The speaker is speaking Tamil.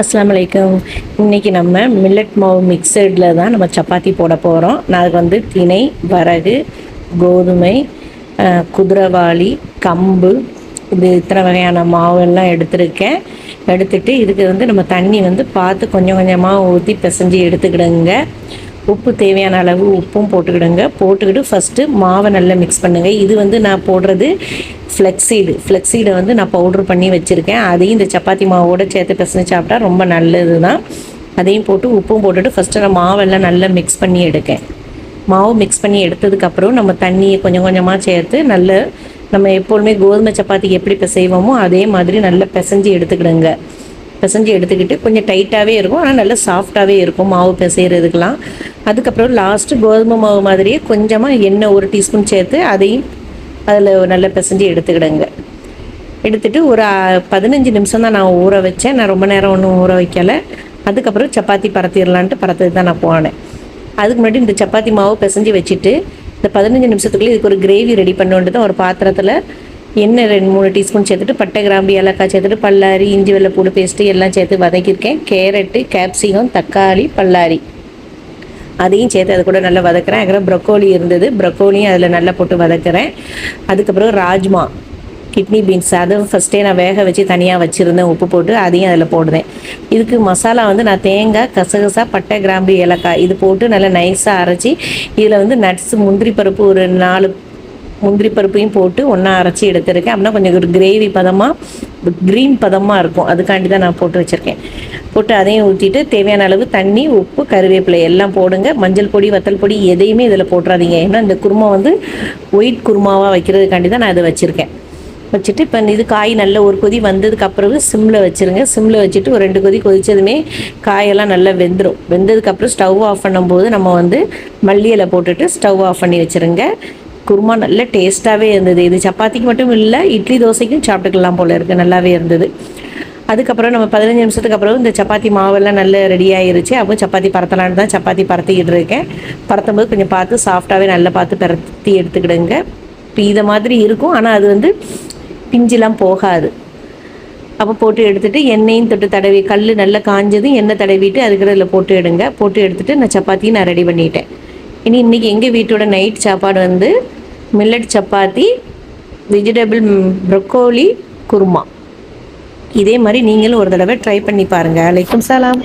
அஸ்லாம் வலைக்கம் இன்றைக்கி நம்ம மில்லட் மாவு மிக்சடில் தான் நம்ம சப்பாத்தி போட போகிறோம் நான் அதுக்கு வந்து திணை வரகு கோதுமை குதிரவாளி கம்பு இது இத்தனை வகையான மாவு எல்லாம் எடுத்திருக்கேன். எடுத்துகிட்டு இதுக்கு வந்து நம்ம தண்ணி வந்து பார்த்து கொஞ்சம் கொஞ்சமாக ஊற்றி பிசைஞ்சு எடுத்துக்கிடுங்க. உப்பு தேவையான அளவு உப்பும் போட்டுக்கிடுங்க. போட்டுக்கிட்டு ஃபஸ்ட்டு மாவை நல்லா மிக்ஸ் பண்ணுங்கள் இது வந்து நான் போடுறது ஃப்ளெக்ஸீடு ஃப்ளெக்ஸீடை வந்து நான் பவுட்ரு பண்ணி வச்சுருக்கேன். அதையும் இந்த சப்பாத்தி மாவோட சேர்த்து பிசைஞ்சு சாப்பிட்டா ரொம்ப நல்லது தான் அதையும் போட்டு உப்பும் போட்டுட்டு ஃபஸ்ட்டு நான் மாவெல்லாம் நல்லா மிக்ஸ் பண்ணி எடுக்கேன். மாவு மிக்ஸ் பண்ணி எடுத்ததுக்கப்புறம் நம்ம தண்ணியை கொஞ்சம் கொஞ்சமாக சேர்த்து நல்ல நம்ம எப்பொழுதுமே கோதுமை சப்பாத்திக்கு எப்படி பிசைவோமோ அதே மாதிரி நல்லா பிசைஞ்சு எடுத்துக்கிடுங்க. பிசைஞ்சு எடுத்துக்கிட்டு கொஞ்சம் டைட்டாகவே இருக்கும். ஆனால் நல்லா சாஃப்டாகவே இருக்கும் மாவு பிசைகிறதுக்கெலாம் அதுக்கப்புறம் லாஸ்ட்டு கோதுமை மாவு மாதிரியே கொஞ்சமாக எண்ணெய் ஒரு டீஸ்பூன் சேர்த்து அதையும் அதில் நல்லா பிசைஞ்சு எடுத்துக்கிடுங்க. எடுத்துட்டு ஒரு பதினஞ்சு நிமிஷம் தான் நான் ஊற வச்சேன். நான் ரொம்ப நேரம் ஒன்றும் ஊற வைக்கலை. அதுக்கப்புறம் சப்பாத்தி பரத்திடலான்ட்டு பரத்துக்கு தான் நான் போனேன். அதுக்கு முன்னாடி இந்த சப்பாத்தி மாவு பிசைஞ்சு வச்சுட்டு இந்த பதினஞ்சு நிமிஷத்துக்குள்ளே இதுக்கு ஒரு கிரேவி ரெடி பண்ணிட்டு தான் ஒரு பாத்திரத்தில் எண்ணெய் ரெண்டு மூணு டீஸ்பூன் சேர்த்துட்டு பட்டை கிராம்பு ஏலக்காய் சேர்த்துட்டு பல்லாரி இஞ்சி வெள்ளை வெள்ளைப்பூடு பேஸ்ட்டு எல்லாம் சேர்த்து வதக்கியிருக்கேன். கேரட்டு கேப்சிகம் தக்காளி பல்லாரி. அதையும் சேர்த்து அது கூட நல்லா வதக்குறேன். அதுக்கப்புறம் ப்ரொக்கோலி இருந்தது. ப்ரொக்கோலியும் அதில் நல்லா போட்டு வதக்குறேன். அதுக்கப்புறம் ராஜ்மா கிட்னி பீன்ஸ். அதுவும் ஃபஸ்ட்டே நான் வேக வச்சு தனியாக வச்சுருந்தேன் உப்பு போட்டு அதையும் அதில் போடுறேன். இதுக்கு மசாலா வந்து நான் தேங்காய் கசகசா பட்டை கிராம்பு ஏலக்காய் இது போட்டு நல்லா நைஸாக அரைச்சி இதில் வந்து நட்ஸ் முந்திரி பருப்பு ஒரு நாலு முந்திரி பருப்பையும் போட்டு ஒன்றா அரைச்சி எடுத்திருக்கேன். அப்படின்னா கொஞ்சம் ஒரு கிரேவி பதமாக க்ரீன் பதமாக இருக்கும். அதுக்காண்டி தான் நான் போட்டு வச்சுருக்கேன். போட்டு அதையும் ஊற்றிட்டு தேவையான அளவு தண்ணி உப்பு கருவேப்பிலை எல்லாம் போடுங்க. மஞ்சள் பொடி வத்தல் பொடி எதையுமே இதில் போட்டுறாதீங்க. ஏன்னா இந்த குருமா வந்து ஒயிட் குருமாவாக வைக்கிறதுக்காண்டி தான் நான் இதை வச்சுருக்கேன். வச்சுட்டு இப்போ இது காய் நல்ல ஒரு கொதி வந்ததுக்கு அப்புறம் சிம்மில் வச்சுருங்க. சிம்மில் வச்சுட்டு ஒரு ரெண்டு கொதி கொதிச்சதுமே காயெல்லாம் நல்லா வெந்துடும் வெந்ததுக்கப்புறம் ஸ்டவ் ஆஃப் பண்ணும்போது நம்ம வந்து மல்லி இலை போட்டுட்டு ஸ்டவ் ஆஃப் பண்ணி வச்சுருங்க. குருமா நல்ல டேஸ்ட்டாகவே இருந்தது. இது சப்பாத்திக்கு மட்டும் இல்லை இட்லி தோசைக்கும் சாப்பிட்டுக்கலாம் போல இருக்குது நல்லாவே இருந்தது. அதுக்கப்புறம் நம்ம பதினஞ்சு நிமிஷத்துக்கு அப்புறம் இந்த சப்பாத்தி மாவெல்லாம் நல்லா ரெடி ஆயிருச்சு. அப்போ சப்பாத்தி பரத்தலான்னு தான் சப்பாத்தி பரத்திக்கிட்டு இருக்கேன். பரத்தும்போது கொஞ்சம் பார்த்து சாஃப்டாகவே நல்லா பார்த்து பரத்தி எடுத்துக்கிடுங்க. இப்போ இதை மாதிரி இருக்கும். ஆனால் அது வந்து பிஞ்சுலாம் போகாது. அப்போ போட்டு எடுத்துட்டு எண்ணெயும் தொட்டு தடவி கல் நல்லா காஞ்சதும் எண்ணெய் தடவிட்டு அதுக்கு போட்டு எடுங்க. போட்டு எடுத்துட்டு நான் சப்பாத்தியும் நான் ரெடி பண்ணிட்டேன். இனி இன்னைக்கு எங்கள் வீட்டோட நைட் சாப்பாடு வந்து millet chapati vegetable broccoli kurma. இதே மாதிரி நீங்களும் ஒரு தடவை ட்ரை பண்ணி பாருங்கள் அலைக்கும் சலாம்.